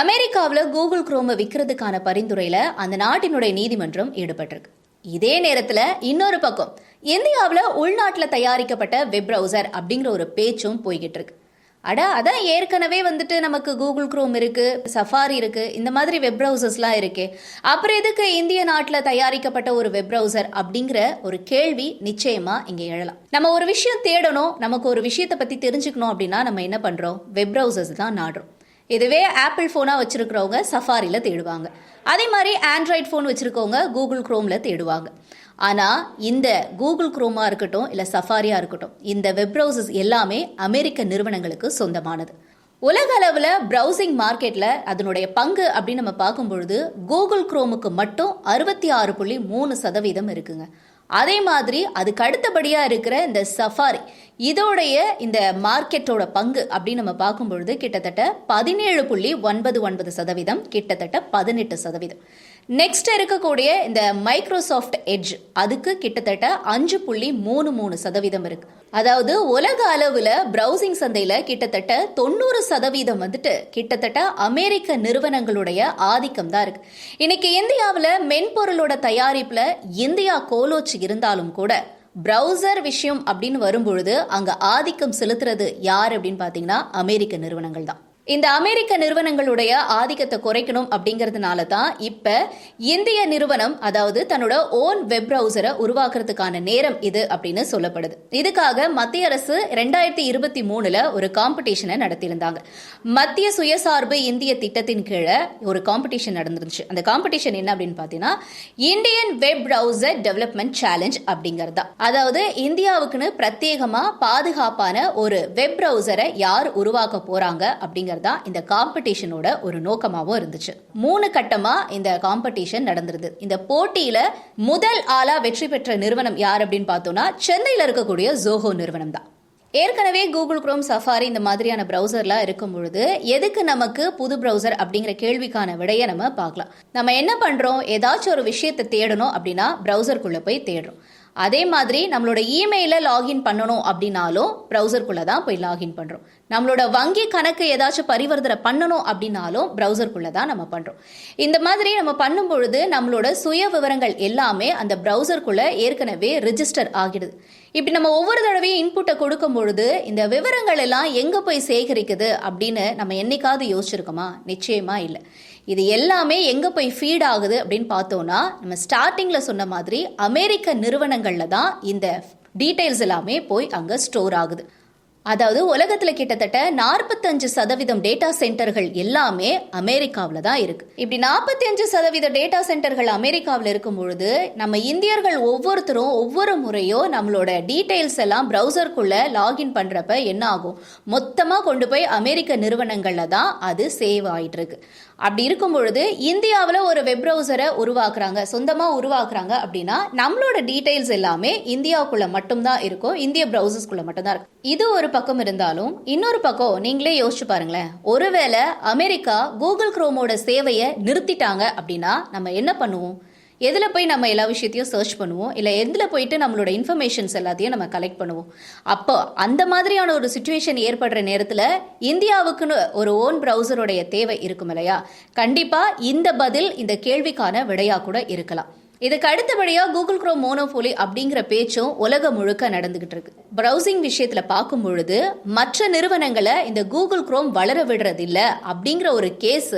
அமெரிக்காவில் கூகுள் குரோமை விற்கிறதுக்கான பரிந்துரையில் அந்த நாட்டினுடைய நீதிமன்றம் ஈடுபட்டிருக்கு. இதே நேரத்தில் இன்னொரு பக்கம் இந்தியாவில் உள்நாட்டில் தயாரிக்கப்பட்ட வெப் ப்ரௌசர் அப்படிங்கிற ஒரு பேச்சும் போய்கிட்டு இருக்கு அட அதான் ஏற்கனவே வந்துட்டு நமக்கு கூகுள் குரோம் இருக்கு சஃபாரி இருக்கு இந்த மாதிரி வெப் ப்ரௌசர்ஸ்லாம் இருக்கு. அப்புறம் எதுக்கு இந்திய நாட்டில் தயாரிக்கப்பட்ட ஒரு வெப் ப்ரௌசர் அப்படிங்கிற ஒரு கேள்வி நிச்சயமா இங்க எழலாம். நம்ம ஒரு விஷயம் தேடணும் நமக்கு ஒரு விஷயத்தை பத்தி தெரிஞ்சுக்கணும் அப்படின்னா நம்ம என்ன பண்றோம்? வெப் ப்ரௌசர்ஸ் தான் நாடுறோம். இதுவே ஆப்பிள் ஃபோனாக வச்சுருக்கிறவங்க சஃபாரியில் தேடுவாங்க. அதே மாதிரி ஆண்ட்ராய்ட் ஃபோன் வச்சுருக்கவங்க கூகுள் க்ரோமில் தேடுவாங்க. ஆனால் இந்த கூகுள் க்ரோமாக இருக்கட்டும் இல்லை சஃபாரியாக இருக்கட்டும் இந்த வெப் ப்ரௌசஸ் எல்லாமே அமெரிக்க நிறுவனங்களுக்கு சொந்தமானது. உலக அளவில் ப்ரௌசிங் மார்க்கெட்டில் அதனுடைய பங்கு அப்படின்னு நம்ம பார்க்கும்பொழுது கூகுள் குரோமுக்கு மட்டும் அறுபத்தி ஆறு புள்ளி மூணு சதவீதம் இருக்குங்க. அதே மாதிரி அதுக்கு அடுத்தபடியாக இருக்கிற இந்த சஃபாரி இதோடைய இந்த மார்க்கெட்டோட பங்கு அப்படின்னு நம்ம பார்க்கும் பொழுது கிட்டத்தட்ட பதினேழு புள்ளி ஒன்பது ஒன்பது சதவீதம் கிட்டத்தட்ட பதினெட்டு சதவீதம். நெக்ஸ்ட் இருக்கக்கூடிய இந்த மைக்ரோசாஃப்ட் எட்ஜ் அதுக்கு கிட்டத்தட்ட அஞ்சு புள்ளி மூணு மூணு சதவீதம் இருக்கு. அதாவது உலக அளவுல பிரவுசிங் சந்தையில கிட்டத்தட்ட தொண்ணூறு சதவீதம் வந்துட்டு கிட்டத்தட்ட அமெரிக்க நிறுவனங்களுடைய ஆதிக்கம் தான் இருக்கு. இன்னைக்கு இந்தியாவில் மென்பொருளோட தயாரிப்புல இந்தியா கோலோச்சு இருந்தாலும் கூட ப்ரௌசர் விஷயம் அப்படின்னு வரும்பொழுது அங்க ஆதிக்கம் செலுத்துறது யார் அப்படின்னு பார்த்தீங்கன்னா அமெரிக்க நிறுவனங்கள் தான். இந்த அமெரிக்க நிறுவனங்களுடைய ஆதிக்கத்தை குறைக்கணும் அப்படிங்கிறதுனால தான் இப்ப இந்திய நிறுவனம் அதாவது தன்னோட ஓன் வெப் பிரவுசரை உருவாக்குறதுக்கான நேரம் இது அப்படின்னு சொல்லப்படுது. இதுக்காக மத்திய அரசு ரெண்டாயிரத்தி இருபத்தி மூணுல ஒரு காம்படிஷனை நடத்தியிருந்தாங்க. மத்திய சுயசார்பு இந்திய திட்டத்தின் கீழே ஒரு காம்படிஷன் நடந்துருந்துச்சு. அந்த காம்படிஷன் என்ன அப்படின்னு பார்த்தீங்கன்னா Indian web browser development challenge அப்படிங்கிறது தான். அதாவது இந்தியாவுக்குன்னு பிரத்யேகமா பாதுகாப்பான ஒரு வெப் ப்ரௌசரை யார் உருவாக்க போறாங்க அப்படிங்கிறது தான் இந்த காம்படிஷனோட ஒரு நோக்கமாகவும் இருந்துச்சு. மூணு கட்டமா இந்த காம்படிஷன் நடந்திருது. இந்த போட்டியில முதல் ஆளா வெற்றி பெற்ற நிறுவனம் யார் அப்படின்னு பார்த்தோம்னா சென்னையில் இருக்கக்கூடிய ஜோஹோ நிறுவனம் தான். ஏற்கனவே கூகுள் குரோம் சஃபாரி இந்த மாதிரியான ப்ரௌசர்லாம் இருக்கும் பொழுது எதுக்கு நமக்கு புது ப்ரௌசர் அப்படிங்கிற கேள்விக்கான விடையை நம்ம பார்க்கலாம். நம்ம என்ன பண்றோம்? ஏதாச்சும் ஒரு விஷயத்தை தேடணும் அப்படின்னா ப்ரௌசருக்குள்ள போய் தேடுறோம். அதே மாதிரி நம்மளோட இமெயிலில் லாகின் பண்ணணும் அப்படின்னாலும் ப்ரௌசர்க்குள்ளே தான் போய் லாகின் பண்ணுறோம் நம்மளோட வங்கி கணக்கு ஏதாச்சும் பரிவர்த்தனை பண்ணணும் அப்படின்னாலும் ப்ரௌசர்க்குள்ளே தான் நம்ம பண்ணுறோம் இந்த மாதிரி நம்ம பண்ணும் பொழுது நம்மளோட சுய விவரங்கள் எல்லாமே அந்த ப்ரௌசர்க்குள்ளே ஏற்கனவே ரிஜிஸ்டர் ஆகிடுது. இப்படி நம்ம ஒவ்வொரு தடவையும் இன்புட்டை கொடுக்கும் பொழுது இந்த விவரங்கள் எல்லாம் எங்க போய் சேகரிக்குது அப்படின்னு நம்ம என்னைக்காவது யோசிச்சிருக்கோமா? நிச்சயமா இல்லை. இது எல்லாமே எங்க போய் ஃபீட் ஆகுது அப்படின்னு பார்த்தோம்னா நம்ம ஸ்டார்டிங்ல சொன்ன மாதிரி அமெரிக்க நிறுவனங்கள்ல தான் இந்த டீட்டெயில்ஸ் எல்லாமே போய் அங்க ஸ்டோர் ஆகுது. அதாவது உலகத்துல கிட்டத்தட்ட நாற்பத்தஞ்சு சதவீதம் டேட்டா சென்டர்கள் எல்லாமே அமெரிக்காவில் தான் இருக்கு. இப்படி நாற்பத்தி அஞ்சு சதவீத டேட்டா சென்டர்கள் அமெரிக்காவில் இருக்கும் பொழுது நம்ம இந்தியர்கள் ஒவ்வொருத்தரும் ஒவ்வொரு முறையும் நம்மளோட டீடைல்ஸ் எல்லாம் ப்ரௌசர்க்குள்ள லாகின் பண்றப்ப என்ன ஆகும்? மொத்தமா கொண்டு போய் அமெரிக்க நிறுவனங்கள்ல தான் அது சேவ் ஆயிட்டு இருக்கு. அப்படி இருக்கும் பொழுது இந்தியாவில் ஒரு வெப் ப்ரௌசரை உருவாக்குறாங்க சொந்தமாக உருவாக்குறாங்க அப்படின்னா நம்மளோட டீடைல்ஸ் எல்லாமே இந்தியாவுக்குள்ள மட்டும்தான் இருக்கும் இந்திய ப்ரௌசர்ஸ்குள்ள மட்டும்தான் இருக்கும். இது ஒரு பக்கம் இருந்தாலும் இன்னொரு பக்கம் நீங்களே யோசிச்சு பாருங்களேன். ஒருவேளை அமெரிக்கா கூகுள் குரோமோட சேவையை நிறுத்திட்டாங்க அப்படின்னா நம்ம என்ன பண்ணுவோம்? எதில் போய் நம்ம எல்லா விஷயத்தையும் சர்ச் பண்ணுவோம்? இல்லை எதில் போயிட்டு நம்மளோட இன்ஃபர்மேஷன்ஸ் எல்லாத்தையும் நம்ம கலெக்ட் பண்ணுவோம்? அப்போ அந்த மாதிரியான ஒரு சுச்சுவேஷன் ஏற்படுற நேரத்தில் இந்தியாவுக்குன்னு ஒரு ஓன் ப்ரௌசருடைய தேவை இருக்கும் இல்லையா? கண்டிப்பாக இந்த பதில் இந்த கேள்விக்கான விடையாக கூட இருக்கலாம். இதுக்கு அடுத்தபடியா கூகுள் குரோம் மோனோபோலி அப்படிங்கிற பேச்சும் உலகம் முழுக்க நடந்துகிட்டு இருக்கு. ப்ரௌசிங் விஷயத்துல பார்க்கும் பொழுது மற்ற நிறுவனங்களை இந்த கூகுள் குரோம் வளர விடுறது இல்ல அப்படிங்கிற ஒரு கேஸ்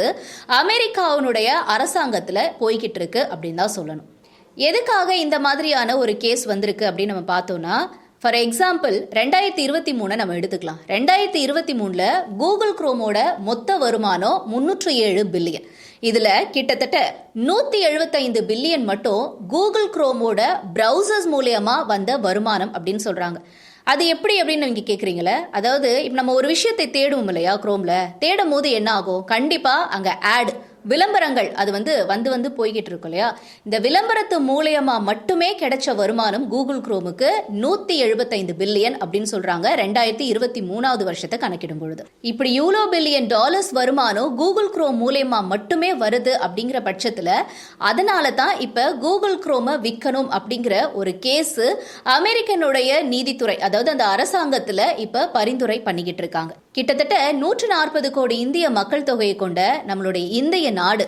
அமெரிக்காவினுடைய அரசாங்கத்துல போய்கிட்டு இருக்கு அப்படின்னு தான் சொல்லணும். எதுக்காக இந்த மாதிரியான ஒரு கேஸ் வந்திருக்கு அப்படின்னு நம்ம பார்த்தோம்னா ஃபார் எக்ஸாம்பிள் ரெண்டாயிரத்தி இருபத்தி மூணை நம்ம எடுத்துக்கலாம். ரெண்டாயிரத்தி இருபத்தி மூணில் கூகுள் குரோமோட மொத்த வருமானம் முந்நூற்று ஏழு பில்லியன் இதுல கிட்டத்தட்ட நூத்தி எழுபத்தைந்து பில்லியன் மட்டும் கூகுள் குரோமோட ப்ரௌசர்ஸ் மூலியமா வந்த வருமானம் அப்படின்னு சொல்றாங்க. அது எப்படி அப்படின்னு நீங்க கேக்குறீங்களே? அதாவது இப்ப நம்ம ஒரு விஷயத்தை தேடுவோம் இல்லையா குரோம்ல? தேடும் போது என்ன ஆகும்? கண்டிப்பா அங்க ஆட் விளம்பரங்கள் அது வந்து வந்து வந்து போய்கிட்டு இருக்கும் இல்லையா? இந்த விளம்பரத்து மூலியமா மட்டுமே கிடைச்ச வருமானம் கூகுள் குரோமுக்கு நூத்தி எழுபத்தைந்து பில்லியன் அப்படின்னு சொல்றாங்க. ரெண்டாயிரத்தி இருபத்தி மூணாவது வருஷத்தை கணக்கிடும் பொழுது. இப்படி யூலோ பில்லியன் டாலர்ஸ் வருமானம் கூகுள் குரோம் மூலியமா மட்டுமே வருது அப்படிங்கிற பட்சத்துல அதனால தான் இப்ப கூகுள் குரோமை விற்கணும் அப்படிங்கிற ஒரு கேஸ் அமெரிக்கனுடைய நீதித்துறை அதாவது அந்த அரசாங்கத்துல இப்ப பரிந்துரை பண்ணிக்கிட்டு இருக்காங்க. கிட்டத்தட்ட நூற்று நாற்பது கோடி இந்திய மக்கள் தொகையை கொண்ட நம்மளுடைய இந்திய நாடு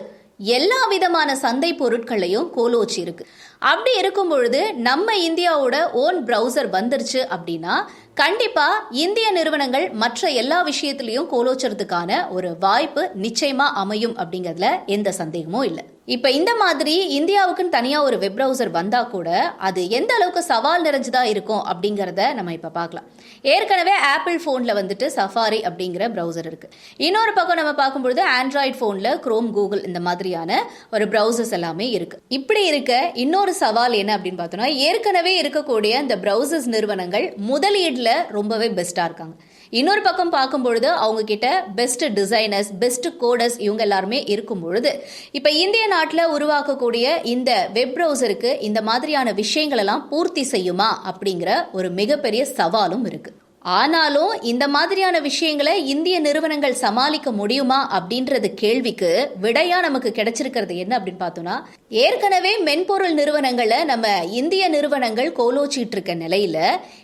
எல்லா விதமான சந்தை பொருட்களையும் கோலோச்சி இருக்கு அப்படி இருக்கும் பொழுது நம்ம இந்தியாவோட ஓன் ப்ரௌசர் வந்துருச்சு அப்படின்னா கண்டிப்பா இந்திய நிறுவனங்கள் மற்ற எல்லா விஷயத்திலையும் கோலோச்சறதுக்கான ஒரு வாய்ப்பு நிச்சயமா அமையும் அப்படிங்கிறதுல எந்த சந்தேகமும் இல்லை. இப்ப இந்த மாதிரி இந்தியாவுக்குன்னு தனியா ஒரு வெப் ப்ரௌசர் வந்தா கூட அது எந்த அளவுக்கு சவால் நிறைஞ்சதா இருக்கும் அப்படிங்கறத நம்ம இப்ப பார்க்கலாம். ஏற்கனவே ஆப்பிள் போன்ல வந்துட்டு சஃபாரி அப்படிங்கிற ப்ரௌசர் இருக்கு. இன்னொரு பக்கம் நம்ம பார்க்கும்பொழுது ஆண்ட்ராய்ட் போன்ல குரோம் கூகுள் இந்த மாதிரியான ஒரு ப்ரௌசர்ஸ் எல்லாமே இருக்கு. இப்படி இருக்க இன்னொரு சவால் என்ன அப்படின்னு பார்த்தோம்னா ஏற்கனவே இருக்கக்கூடிய இந்த ப்ரௌசர்ஸ் நிறுவனங்கள் முதலீடுல ரொம்பவே பெஸ்டா இருக்காங்க. இன்னொரு பக்கம் பார்க்கும் பொழுது அவங்க கிட்ட பெஸ்ட் டிசைனர்ஸ் பெஸ்ட் கோடர்ஸ் இவங்க எல்லாருமே இருக்கும் பொழுது இப்ப இந்திய நாட்டில் உருவாக்கக்கூடிய இந்த வெப் ப்ரௌசருக்கு இந்த மாதிரியான விஷயங்கள் எல்லாம் பூர்த்தி செய்யுமா அப்படிங்கிற ஒரு மிகப்பெரிய சவாலும் இருக்கு. ஆனாலும் இந்த மாதிரியான விஷயங்களை இந்திய நிறுவனங்கள் சமாளிக்க முடியுமா அப்படின்றது கேள்விக்கு விடையா நமக்கு கிடைச்சிருக்கிறது என்ன அப்படின்னு பார்த்தோம்னா ஏற்கனவே மென்பொருள் நிறுவனங்களை நம்ம இந்திய நிறுவனங்கள் கோலோச்சிட்டு இருக்க நிலையில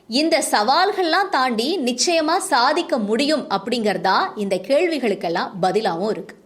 இந்த சவால்கள்லாம் தாண்டி நிச்சயமா சாதிக்க முடியும் அப்படிங்கறதா இந்த கேள்விகளுக்கெல்லாம் பதிலாகவும் இருக்கு.